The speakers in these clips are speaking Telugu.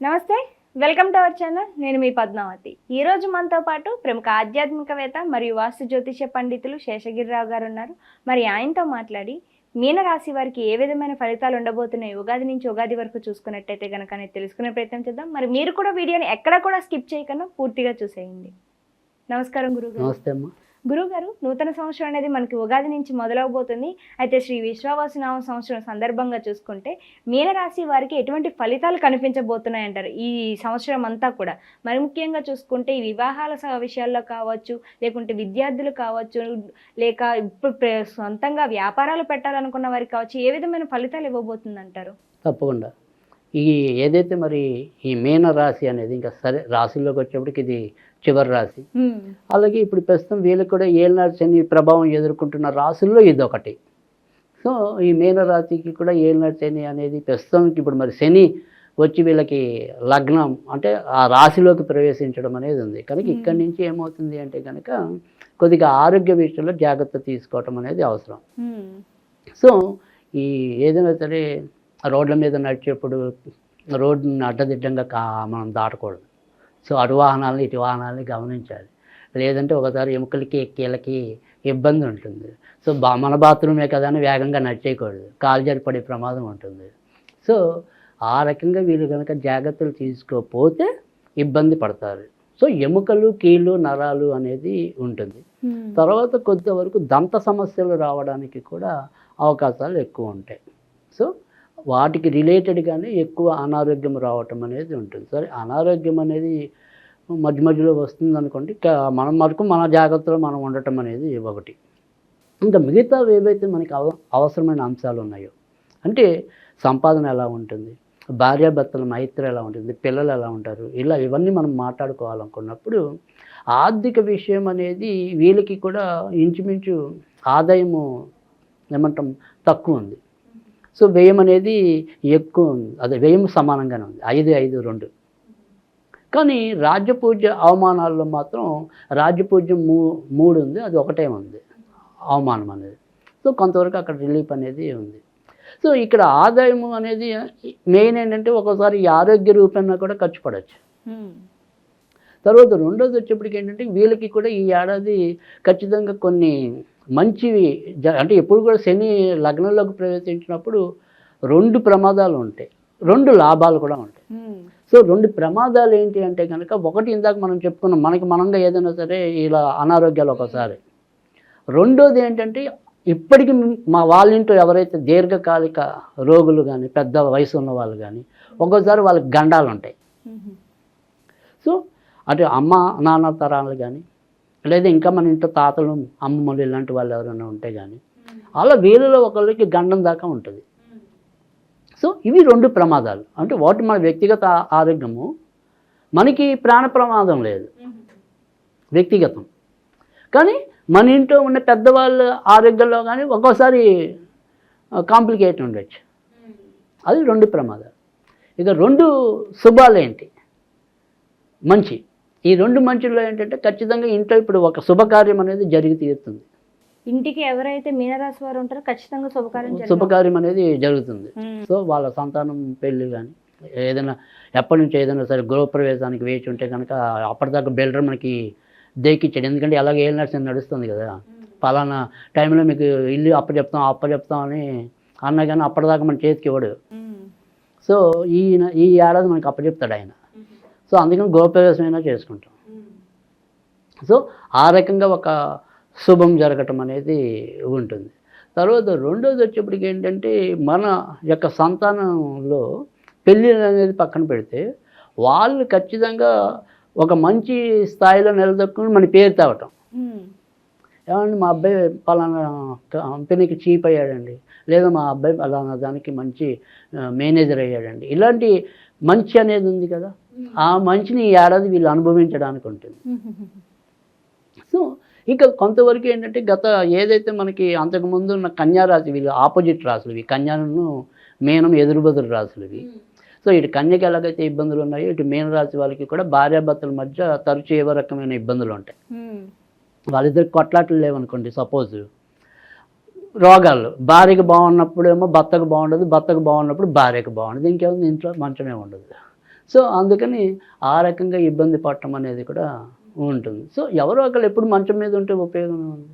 నమస్తే వెల్కమ్ టు అవర్ ఛానల్. నేను మీ పద్మావతి. ఈ రోజు మనతో పాటు ప్రముఖ ఆధ్యాత్మికవేత్త మరియు వాస్తు జ్యోతిష పండితులు శేషగిరిరావు గారు ఉన్నారు. మరి ఆయనతో మాట్లాడి మీనరాశి వారికి ఏ విధమైన ఫలితాలు ఉండబోతున్నాయి? ఉగాది నుంచి ఉగాది వరకు చూసుకున్నట్టయితే కనుక అనేది తెలుసుకునే ప్రయత్నం చేద్దాం. మరి మీరు కూడా వీడియోని ఎక్కడ కూడా స్కిప్ చేయకుండా పూర్తిగా చూసేయండి. నమస్కారం గురువు నమస్తే అమ్మా. గురుగారు నూతన సంవత్సరం అనేది మనకి ఉగాది నుంచి మొదలవబోతుంది. అయితే శ్రీ విశ్వావాసనామ సంవత్సరం సందర్భంగా చూసుకుంటే మీనరాశి వారికి ఎటువంటి ఫలితాలు కనిపించబోతున్నాయి అంటారు ఈ సంవత్సరం అంతా కూడా? మరి ముఖ్యంగా చూసుకుంటే ఈ వివాహాల విషయాల్లో కావచ్చు లేకుంటే విద్యార్థులు కావచ్చు లేక ఇప్పుడు సొంతంగా వ్యాపారాలు పెట్టాలనుకున్న వారికి కావచ్చు ఏ విధమైన ఫలితాలు ఇవ్వబోతుంది అంటారు తప్పకుండా. ఈ ఏదైతే మరి ఈ మీన రాశి అనేది ఇంకా సరే రాశిలోకి వచ్చేప్పటికి ఇది చివరి రాశి. అలాగే ఇప్పుడు ప్రస్తుతం వీళ్ళకి కూడా ఏళ్ళనాడు శని ప్రభావం ఎదుర్కొంటున్న రాశుల్లో ఇది ఒకటి సో ఈ మీన రాశికి కూడా ఏళ్ళనాడు శని అనేది ప్రస్తుతానికి ఇప్పుడు మరి శని వచ్చి వీళ్ళకి లగ్నం అంటే ఆ రాశిలోకి ప్రవేశించడం అనేది ఉంది. కనుక ఇక్కడి నుంచి ఏమవుతుంది అంటే కనుక కొద్దిగా ఆరోగ్య విషయంలో జాగ్రత్త తీసుకోవటం అనేది అవసరం. సో ఈ ఏదైనా సరే రోడ్ల మీద నడిచేప్పుడు రోడ్డుని అడ్డదిడ్డంగా కా మనం దాటకూడదు. సో అటు వాహనాలని ఇటు వాహనాలని గమనించాలి. లేదంటే ఒకసారి ఎముకలకి కీళ్ళకి ఇబ్బంది ఉంటుంది. సో బా మన బాత్రూమే కదా అని వేగంగా నడిచేయకూడదు. కాలు జారి పడే ప్రమాదం ఉంటుంది. సో ఆ రకంగా వీళ్ళు కనుక జాగ్రత్తలు తీసుకోకపోతే ఇబ్బంది పడతారు. సో ఎముకలు కీళ్ళు నరాలు అనేది ఉంటుంది. తర్వాత కొంతవరకు దంత సమస్యలు రావడానికి కూడా అవకాశాలు ఎక్కువ ఉంటాయి. సో వాటికి రిలేటెడ్గానే ఎక్కువ అనారోగ్యం రావటం అనేది ఉంటుంది. సరే అనారోగ్యం అనేది మధ్య మధ్యలో వస్తుంది అనుకోండి మనం మటుకు మన జాగ్రత్తలో మనం ఉండటం అనేది ఒకటి. ఇంకా మిగతా ఏవైతే మనకి అవ అవసరమైన అంశాలు ఉన్నాయో అంటే సంపాదన ఎలా ఉంటుంది భార్యాభర్తల మైత్రి ఎలా ఉంటుంది పిల్లలు ఎలా ఉంటారు ఇలా ఇవన్నీ మనం మాట్లాడుకోవాలనుకున్నప్పుడు ఆర్థిక విషయం అనేది వీళ్ళకి కూడా ఇంచుమించు ఆదాయము ఏమంటాం తక్కువ ఉంది. సో వ్యయం అనేది ఎక్కువ ఉంది. అదే వ్యయం సమానంగానే ఉంది. ఐదు ఐదు రెండు. కానీ రాజ్యపూజ్య అవమానాల్లో మాత్రం రాజ్యపూజ్యం మూ మూడు ఉంది అది ఒకటే ఉంది. అవమానం అనేది. సో కొంతవరకు అక్కడ రిలీఫ్ అనేది ఉంది. సో ఇక్కడ ఆదాయము అనేది మెయిన్ ఏంటంటే ఒక్కోసారి ఈ ఆరోగ్య రూపంలో కూడా ఖర్చు పడవచ్చు తర్వాత రెండోది వచ్చేప్పటికి ఏంటంటే వీళ్ళకి కూడా ఈ ఏడాది ఖచ్చితంగా కొన్ని మంచివి జ అంటే ఎప్పుడు కూడా శని లగ్నంలోకి ప్రవేశించినప్పుడు రెండు ప్రమాదాలు ఉంటాయి. రెండు లాభాలు కూడా ఉంటాయి. సో రెండు ప్రమాదాలు ఏంటి అంటే కనుక ఒకటి ఇందాక మనం చెప్పుకున్నాం మనకి మనంగా ఏదైనా సరే ఇలా అనారోగ్యాలు ఒకసారి. రెండోది ఏంటంటే ఇప్పటికి మా వాళ్ళ ఇంట్లో ఎవరైతే దీర్ఘకాలిక రోగులు కానీ పెద్ద వయసు ఉన్న వాళ్ళు కానీ ఒక్కోసారి వాళ్ళకి గండాలు ఉంటాయి. సో అటు అమ్మ నాన్న తరాలు కానీ లేదా ఇంకా మన ఇంట్లో తాతలు అమ్మమ్మలు ఇలాంటి వాళ్ళు ఎవరైనా ఉంటే కానీ అలా వీళ్ళలో ఒకళ్ళకి గండం దాకా ఉంటుంది. సో ఇవి రెండు ప్రమాదాలు. అంటే వాటి మన వ్యక్తిగత ఆరోగ్యము మనకి ప్రాణ ప్రమాదం లేదు. వ్యక్తిగతం. కానీ మన ఇంట్లో ఉన్న పెద్దవాళ్ళ ఆరోగ్యంలో కానీ ఒక్కోసారి కాంప్లికేట్ ఉండొచ్చు. అది రెండు ప్రమాదాలు. ఇక రెండు శుభాలు ఏంటి మంచి. ఈ రెండు మంచిలో ఏంటంటే ఖచ్చితంగా ఇంట్లో ఇప్పుడు ఒక శుభకార్యం అనేది జరిగి తీరుతుంది. ఇంటికి ఎవరైతే మీనరాశి వారు ఉంటారో ఖచ్చితంగా శుభకార్యం. శుభకార్యం అనేది జరుగుతుంది. సో వాళ్ళ సంతానం పెళ్ళి కానీ ఏదైనా ఎప్పటి నుంచి ఏదైనా సరే గృహప్రవేశానికి వేచి ఉంటే కనుక అప్పటిదాకా బిల్డర్ మనకి దేకిచ్చాడు. ఎందుకంటే ఎలాగ ఏళ్ళ నడిచి నడుస్తుంది కదా. పలానా టైంలో మీకు ఇల్లు అప్ప చెప్తాం అప్ప చెప్తాం అని అన్నా కానీ అప్పటిదాకా మన చేతికి ఇవ్వడు. సో ఈయన ఈ ఏడాది మనకి అప్పచెప్తాడు ఆయన. సో అందుకని గృహప్రవేశం అయినా చేసుకుంటాం. సో ఆ రకంగా ఒక శుభం జరగటం అనేది ఉంటుంది. తర్వాత రెండోది వచ్చేప్పటికి ఏంటంటే మన యొక్క సంతానంలో పెళ్ళి అనేది పక్కన పెడితే వాళ్ళు ఖచ్చితంగా ఒక మంచి స్థాయిలో నిలదొక్కుని మన పేరు తేవటం. ఏమండి మా అబ్బాయి పలానా కంపెనీకి చీప్ అయ్యాడండి. లేదా మా అబ్బాయి పలానా దానికి మంచి మేనేజర్ అయ్యాడండి. ఇలాంటి మంచి అనేది ఉంది కదా. ఆ మంచిని ఈ ఏడాది వీళ్ళు అనుభవించడానికి ఉంటుంది. సో ఇక కొంతవరకు ఏంటంటే గత ఏదైతే మనకి అంతకుముందు ఉన్న కన్యా రాశి వీళ్ళు ఆపోజిట్ రాశులు ఇవి కన్యాను మేనం ఎదురుబదురు రాశులు ఇవి. సో ఇటు కన్యకి ఎలాగైతే ఇబ్బందులు ఉన్నాయో ఇటు మీన రాశి వాళ్ళకి కూడా భార్యాభర్తల మధ్య తరచు ఏవో రకమైన ఇబ్బందులు ఉంటాయి. వాళ్ళిద్దరు కొట్లాటలు లేవనుకోండి సపోజ్ రోగాలు. భార్యకు బాగున్నప్పుడు ఏమో భర్తకు బాగుండదు భర్తకు బాగున్నప్పుడు భార్యకు బాగుండదు ఇంకేముంది ఇంట్లో మంచమే ఉండదు. సో అందుకని ఆ రకంగా ఇబ్బంది పడటం అనేది కూడా ఉంటుంది. సో ఎవరో ఒకరు ఎప్పుడు మంచం మీద ఉంటే ఉపయోగం ఉంది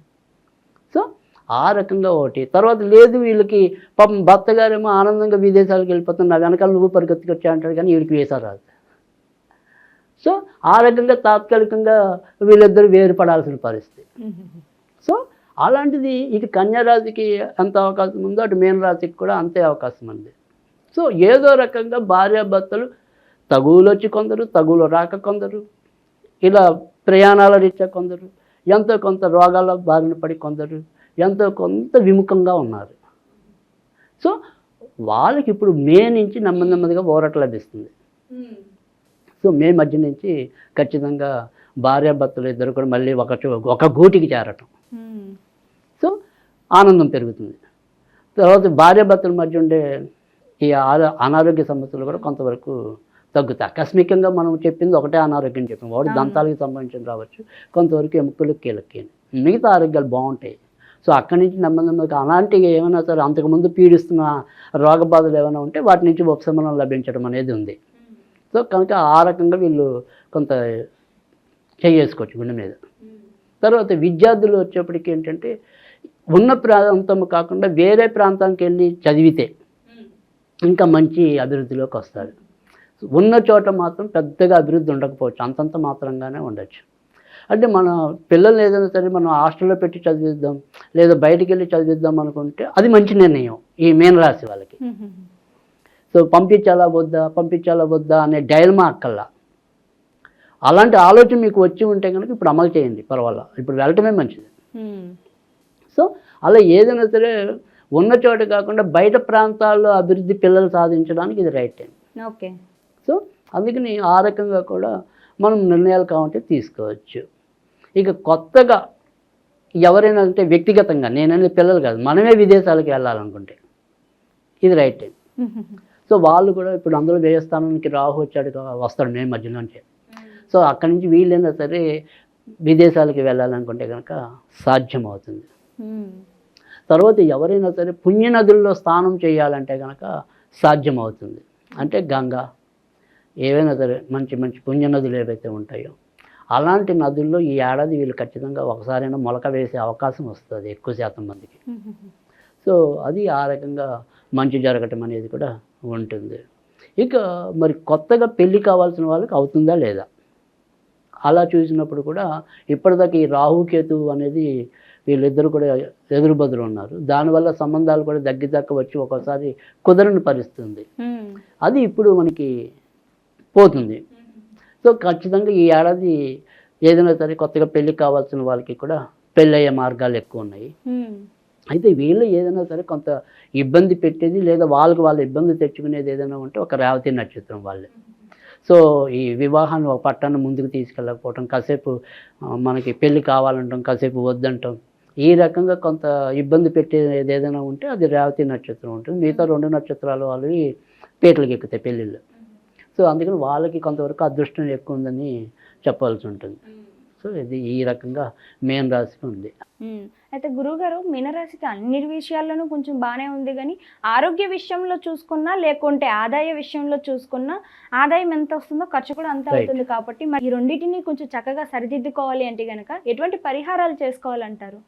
సో ఆ రకంగా ఒకటి. తర్వాత లేదు వీళ్ళకి పాపం భర్త గారేమో ఆనందంగా విదేశాలకు వెళ్ళిపోతున్నారు. నా వెనకాల నువ్వు పరిగెత్తుకొచ్చా అంటాడు కానీ వీడికి వేసా రాదు. సో ఆ రకంగా తాత్కాలికంగా వీళ్ళిద్దరు వేరుపడాల్సిన పరిస్థితి. సో అలాంటిది ఇక కన్యారాశికి ఎంత అవకాశం ఉందో అటు మీనరాశికి కూడా అంతే అవకాశం ఉంది. సో ఏదో రకంగా భార్యాభర్తలు తగువులు వచ్చి కొందరు తగువులు రాక కొందరు ఇలా ప్రయాణాల రీత్యా కొందరు ఎంతో కొంత రోగాల బారిన పడి కొందరు ఎంతో కొంత విముఖంగా ఉన్నారు. సో వాళ్ళకి ఇప్పుడు మే నుంచి నెమ్మది నెమ్మదిగా ఊరట లభిస్తుంది. సో మే మధ్య నుంచి ఖచ్చితంగా భార్యాభర్తలు ఇద్దరు కూడా మళ్ళీ ఒక ఒక గూటికి చేరటం. సో ఆనందం పెరుగుతుంది. తర్వాత భార్యాభర్తల మధ్య ఉండే ఈ అనారోగ్య సమస్యలు కూడా కొంతవరకు తగ్గుతాయి. ఆకస్మికంగా మనం చెప్పింది ఒకటే అనారోగ్యం చెప్పాం. వాడు. దంతాలకు సంబంధించిన రావచ్చు. కొంతవరకు ఎముకలు కీలకి మిగతా ఆరోగ్యాలు బాగుంటాయి. సో అక్కడి నుంచి నెమ్మది నెమ్మదిగా అలాంటి ఏమైనా సరే అంతకుముందు పీడిస్తున్న రోగ బాధలు ఏమైనా ఉంటే వాటి నుంచి ఉపశమనం లభించడం అనేది ఉంది. సో కనుక ఆ రకంగా వీళ్ళు కొంత చేసుకోవచ్చు గుండె మీద. తర్వాత విద్యార్థులు వచ్చేప్పటికి ఏంటంటే ఉన్న ప్రాంతం కాకుండా వేరే ప్రాంతానికి వెళ్ళి చదివితే ఇంకా మంచి అభివృద్ధిలోకి వస్తారు. ఉన్న చోట మాత్రం పెద్దగా అభివృద్ధి ఉండకపోవచ్చు. అంతంత మాత్రంగానే ఉండొచ్చు. అంటే మన పిల్లల్ని ఏదైనా సరే మనం హాస్టల్లో పెట్టి చదివిద్దాం లేదా బయటికి వెళ్ళి చదివిద్దాం అనుకుంటే అది మంచి నిర్ణయం ఈ మీనరాశి వాళ్ళకి. సో పంపించాలా వద్దా పంపించాలా వద్దా అనే డైల్మా అక్కల్లా అలాంటి ఆలోచన మీకు వచ్చి ఉంటే కనుక ఇప్పుడు అమలు చేయండి పర్వాలా. ఇప్పుడు వెళ్ళటమే మంచిది. సో అలా ఏదైనా సరే ఉన్న చోట కాకుండా బయట ప్రాంతాల్లో అభివృద్ధి పిల్లలు సాధించడానికి ఇది రైట్ టైం. ఓకే. సో అందుకని ఆ రకంగా కూడా మనం నిర్ణయాలు కావాలంటే తీసుకోవచ్చు. ఇక కొత్తగా ఎవరైనా అంటే వ్యక్తిగతంగా నేననేది పిల్లలు కాదు మనమే విదేశాలకు వెళ్ళాలనుకుంటే ఇది రైట్ టైం సో వాళ్ళు కూడా ఇప్పుడు అందులో వ్యయస్థానానికి రాహు వచ్చాడు వస్తాడు మే మధ్యలోంచి సో అక్కడి నుంచి వీళ్ళైనా సరే విదేశాలకు వెళ్ళాలనుకుంటే కనుక సాధ్యం అవుతుంది తర్వాత ఎవరైనా సరే పుణ్యనదుల్లో స్నానం చేయాలంటే కనుక సాధ్యం అవుతుంది అంటే గంగా ఏవైనా సరే మంచి మంచి పుణ్యనదులు ఏవైతే ఉంటాయో అలాంటి నదుల్లో ఈ ఏడాది వీళ్ళు ఖచ్చితంగా ఒకసారైనా మొలక వేసే అవకాశం వస్తుంది ఎక్కువ శాతం మందికి. సో అది ఆ రకంగా మంచి జరగటం అనేది కూడా ఉంటుంది. ఇక మరి కొత్తగా పెళ్ళి కావాల్సిన వాళ్ళకి అవుతుందా లేదా? అలా చూసినప్పుడు కూడా ఇప్పటిదాకా ఈ రాహుకేతు అనేది వీళ్ళిద్దరు కూడా ఎదురు బదులు ఉన్నారు. దానివల్ల సంబంధాలు కూడా దగ్గర వచ్చి ఒక్కోసారి కుదరని పరిస్థితుంది. అది ఇప్పుడు మనకి పోతుంది. సో ఖచ్చితంగా ఈ ఏడాది ఏదైనా సరే కొత్తగా పెళ్ళి కావాల్సిన వాళ్ళకి కూడా పెళ్ళయ్యే మార్గాలు ఎక్కువ ఉన్నాయి. అయితే వీళ్ళు ఏదైనా సరే కొంత ఇబ్బంది పెట్టేది లేదా వాళ్ళకి వాళ్ళు ఇబ్బంది తెచ్చుకునేది ఏదైనా ఉంటే ఒక రేవతి నక్షత్రం వాళ్ళే. సో ఈ వివాహాన్ని ఒక పట్టాన్ని ముందుకు తీసుకెళ్ళకపోవటం కాసేపు మనకి పెళ్ళి కావాలంటాం కాసేపు వద్దంటాం ఈ రకంగా కొంత ఇబ్బంది పెట్టేది ఏదైనా ఉంటే అది రేవతి నక్షత్రం ఉంటుంది. మిగతా రెండు నక్షత్రాలు వాళ్ళవి పీటలకు ఎక్కుతాయి పెళ్ళిళ్ళు. సో అందుకని వాళ్ళకి కొంతవరకు అదృష్టం ఎక్కువ ఉందని చెప్పాల్సి ఉంటుంది. సో ఇది ఈ రకంగా మేన్ రాశికి ఉంది. అయితే గురువుగారు మీనరాశికి అన్ని విషయాల్లోనూ కొంచెం బాగానే ఉంది కానీ ఆరోగ్య విషయంలో చూసుకున్నా లేకుంటే ఆదాయ విషయంలో చూసుకున్నా ఆదాయం ఎంత వస్తుందో ఖర్చు కూడా అంత. అవుతుంది కాబట్టి మరి ఈ రెండింటిని కొంచెం చక్కగా సరిదిద్దుకోవాలి అంటే గనక ఎటువంటి పరిహారాలు చేసుకోవాలంటారు?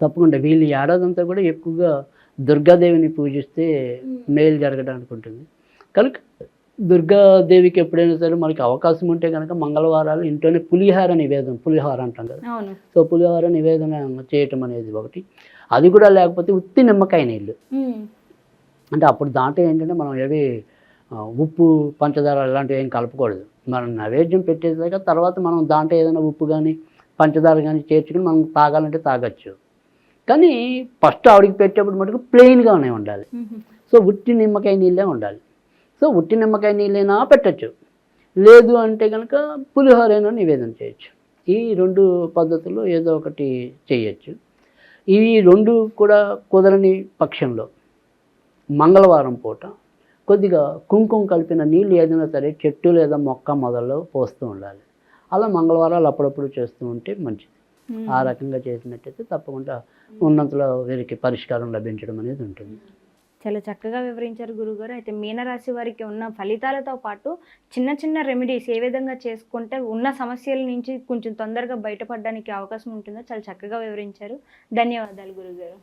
తప్పకుండా. వీళ్ళు ఈ ఏడాది అంతా కూడా ఎక్కువగా దుర్గాదేవిని పూజిస్తే మేలు జరగడానికి ఉంటుంది. కనుక దుర్గాదేవికి ఎప్పుడైనా సరే మనకి అవకాశం ఉంటే కనుక మంగళవారాలు ఇంట్లోనే పులిహార నివేదన పులిహార అంటాం కదా. సో పులిహార నివేదన చేయటం అనేది ఒకటి. అది కూడా లేకపోతే ఉత్తి నిమ్మకాయ నీళ్ళు. అంటే అప్పుడు దాంట్లో ఏంటంటే మనం ఏవి ఉప్పు పంచదార అలాంటివి ఏం కలపకూడదు. మనం నైవేద్యం పెట్టేదాక తర్వాత మనం దాంట్లో ఏదైనా ఉప్పు కానీ పంచదార కానీ చేర్చుకుని మనం తాగాలంటే తాగొచ్చు. కానీ ఫస్ట్ ఆవిడకి పెట్టేప్పుడు మటుకు ప్లెయిన్గానే ఉండాలి. సో ఉట్టి నిమ్మకాయ నీళ్ళే ఉండాలి. సో ఉట్టి నిమ్మకాయ నీళ్ళైనా పెట్టచ్చు. లేదు అంటే కనుక పులిహోరైనా నివేదన చేయొచ్చు. ఈ రెండు పద్ధతుల్లో ఏదో ఒకటి చేయొచ్చు. ఇవి రెండు కూడా కుదరని పక్షంలో మంగళవారం పూట కొద్దిగా కుంకుమ కలిపిన నీళ్ళు ఏదైనా సరే చెట్టు లేదా మొక్క మొదల్లో పోస్తూ ఉండాలి. అలా మంగళవారాలు అప్పుడప్పుడు చేస్తూ ఉంటే మంచిది. ఆ రకంగా చేసినట్టయితే తప్పకుండా ఉన్నంతలో వీరికి పరిష్కారం లభించడం అనేది ఉంటుంది. చాలా చక్కగా వివరించారు గురుగారు. అయితే మీనరాశి వారికి ఉన్న ఫలితాలతో పాటు చిన్న చిన్న రెమెడీస్ ఏ విధంగా చేసుకుంటే ఉన్న సమస్యల నుంచి కొంచెం తొందరగా బయటపడడానికి అవకాశం ఉంటుందో చాలా చక్కగా వివరించారు. ధన్యవాదాలు గురుగారు.